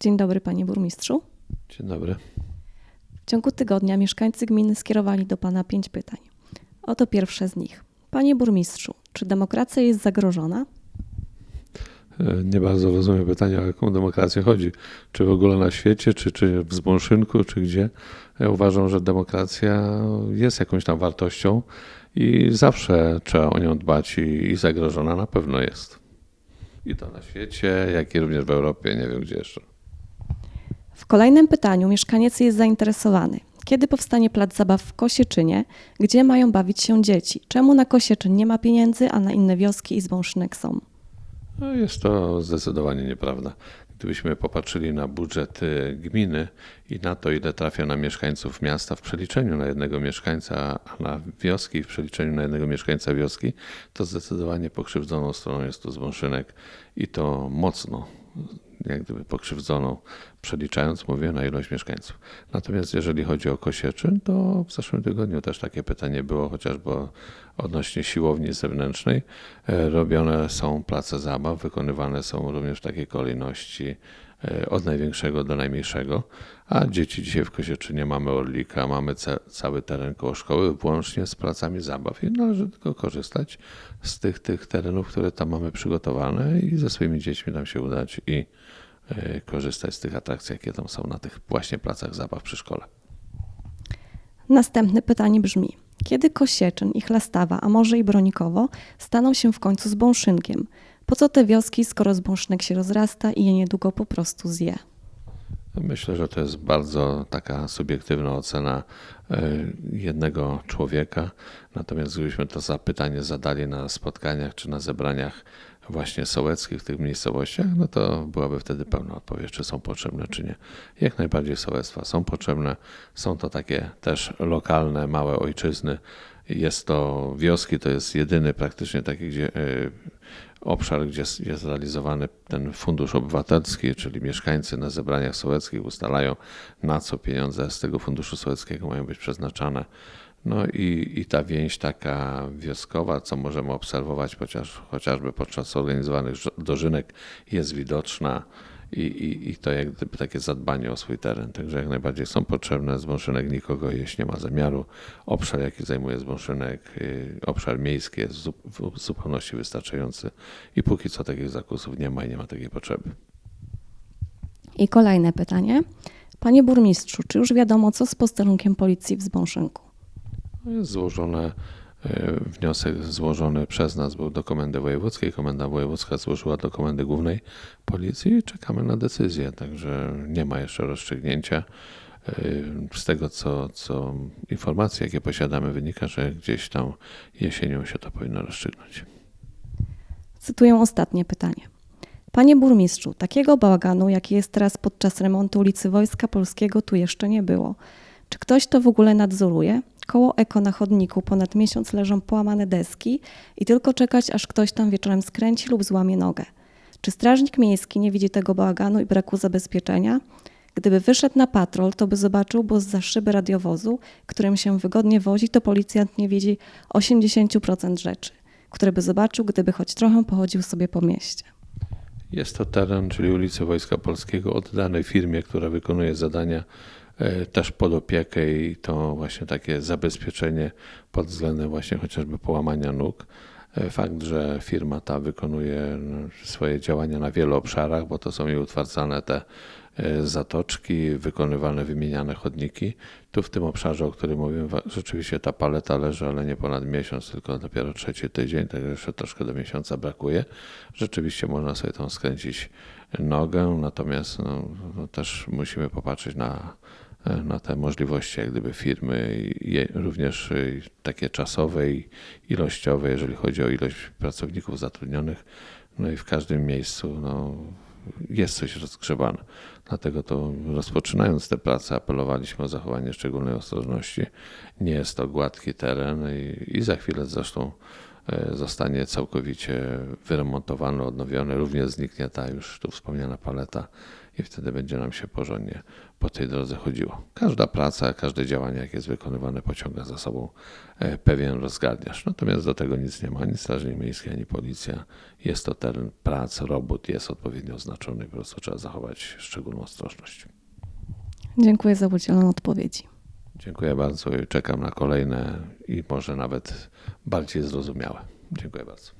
Dzień dobry, panie burmistrzu. Dzień dobry. W ciągu tygodnia mieszkańcy gminy skierowali do pana pięć pytań. Oto pierwsze z nich. Panie burmistrzu, czy demokracja jest zagrożona? E, Nie bardzo rozumiem pytania, o jaką demokrację chodzi. Czy w ogóle na świecie, czy, czy w Zbąszynku, czy gdzie. Ja uważam, że demokracja jest jakąś tam wartością i zawsze trzeba o nią dbać i, i zagrożona na pewno jest. I to na świecie, jak i również w Europie, nie wiem gdzie jeszcze. W kolejnym pytaniu mieszkaniec jest zainteresowany. Kiedy powstanie plac zabaw w Kosieczynie? Gdzie mają bawić się dzieci? Czemu na Kosieczyn nie ma pieniędzy, a na inne wioski i Zbąszynek są? No jest to zdecydowanie nieprawda. Gdybyśmy popatrzyli na budżet y, gminy i na to, ile trafia na mieszkańców miasta w przeliczeniu na jednego mieszkańca, a na wioski w przeliczeniu na jednego mieszkańca wioski, to zdecydowanie pokrzywdzoną stroną jest tu Zbąszynek i to mocno, jak gdyby pokrzywdzoną, przeliczając, mówię, na ilość mieszkańców. Natomiast jeżeli chodzi o Kosieczyn, to w zeszłym tygodniu też takie pytanie było, chociażby odnośnie siłowni zewnętrznej. E, Robione są place zabaw, wykonywane są również w takiej kolejności od największego do najmniejszego, a dzieci dzisiaj w Kosieczynie mamy Orlika, mamy ca- cały teren koło szkoły, włącznie z placami zabaw i należy tylko korzystać z tych, tych terenów, które tam mamy przygotowane i ze swoimi dziećmi tam się udać i e, korzystać z tych atrakcji, jakie tam są na tych właśnie placach zabaw przy szkole. Następne pytanie brzmi. Kiedy Kosieczyn i Chlastawa, a może i Bronikowo, staną się w końcu Zbąszynkiem? Po co te wioski, skoro Zbąszynek się rozrasta i je niedługo po prostu zje? Myślę, że to jest bardzo taka subiektywna ocena e, jednego człowieka. Natomiast gdybyśmy to zapytanie zadali na spotkaniach czy na zebraniach właśnie sołeckich w tych miejscowościach, no to byłaby wtedy pełna odpowiedź, czy są potrzebne, czy nie. Jak najbardziej sołectwa są potrzebne. Są to takie też lokalne, małe ojczyzny. Jest to wioski, to jest jedyny praktycznie taki, gdzie e, obszar, gdzie jest- realizowany ten fundusz obywatelski, czyli mieszkańcy na zebraniach sołeckich ustalają, na co pieniądze z tego funduszu sołeckiego mają być przeznaczane. No i, i ta więź taka wioskowa, co możemy obserwować chociaż, chociażby podczas organizowanych dożynek, jest widoczna i, i, i to jak gdyby takie zadbanie o swój teren. Także jak najbardziej są potrzebne. Zbąszynek nikogo jeść nie ma zamiaru. Obszar, jaki zajmuje Zbąszynek, y, obszar miejski jest w zupełności wystarczający i póki co takich zakusów nie ma i nie ma takiej potrzeby. I kolejne pytanie. Panie burmistrzu, czy już wiadomo, co z posterunkiem policji w Zbąszynku? No złożone, e, wniosek złożony przez nas był do Komendy Wojewódzkiej. Komenda Wojewódzka złożyła do Komendy Głównej Policji i czekamy na decyzję, także nie ma jeszcze rozstrzygnięcia. E, Z tego, co, co informacji, jakie posiadamy, wynika, że gdzieś tam jesienią się to powinno rozstrzygnąć. Cytuję ostatnie pytanie. Panie burmistrzu, takiego bałaganu, jaki jest teraz podczas remontu ulicy Wojska Polskiego, tu jeszcze nie było. Czy ktoś to w ogóle nadzoruje? Koło Eko na chodniku ponad miesiąc leżą połamane deski i tylko czekać, aż ktoś tam wieczorem skręci lub złamie nogę. Czy strażnik miejski nie widzi tego bałaganu i braku zabezpieczenia? Gdyby wyszedł na patrol, to by zobaczył, bo za szyby radiowozu, którym się wygodnie wozi, to policjant nie widzi 80% rzeczy, które by zobaczył, gdyby choć trochę pochodził sobie po mieście. Jest to teren, czyli ulicy Wojska Polskiego, oddany firmie, która wykonuje zadania też pod opiekę i to właśnie takie zabezpieczenie pod względem właśnie chociażby połamania nóg. E, Fakt, że firma ta wykonuje no, swoje działania na wielu obszarach, bo to są i utwardzane te e, zatoczki, wykonywane wymieniane chodniki. Tu w tym obszarze, o którym mówiłem, wa- rzeczywiście ta paleta leży, ale nie ponad miesiąc, tylko dopiero trzeci tydzień, także jeszcze troszkę do miesiąca brakuje. Rzeczywiście można sobie tą skręcić nogę, natomiast no, no, też musimy popatrzeć na, na te możliwości jak gdyby firmy, również y, takie czasowe i ilościowe, jeżeli chodzi o ilość pracowników zatrudnionych. No i w każdym miejscu no, jest coś rozgrzebane. Dlatego to rozpoczynając te prace apelowaliśmy o zachowanie szczególnej ostrożności. Nie jest to gładki teren i, i za chwilę zresztą e, zostanie całkowicie wyremontowany, odnowiony, również zniknie ta już tu wspomniana paleta i wtedy będzie nam się porządnie po tej drodze chodziło. Każda praca, każde działanie, jakie jest wykonywane, pociąga za sobą e, pewien rozgardiasz. Natomiast do tego nic nie ma, ani Strażnik Miejski, ani Policja. Jest to teren prac, robót jest odpowiednio oznaczony po prostu trzeba zachować szczególną ostrożność. Dziękuję za udzieloną odpowiedzi. Dziękuję bardzo i czekam na kolejne i może nawet bardziej zrozumiałe. Dziękuję bardzo.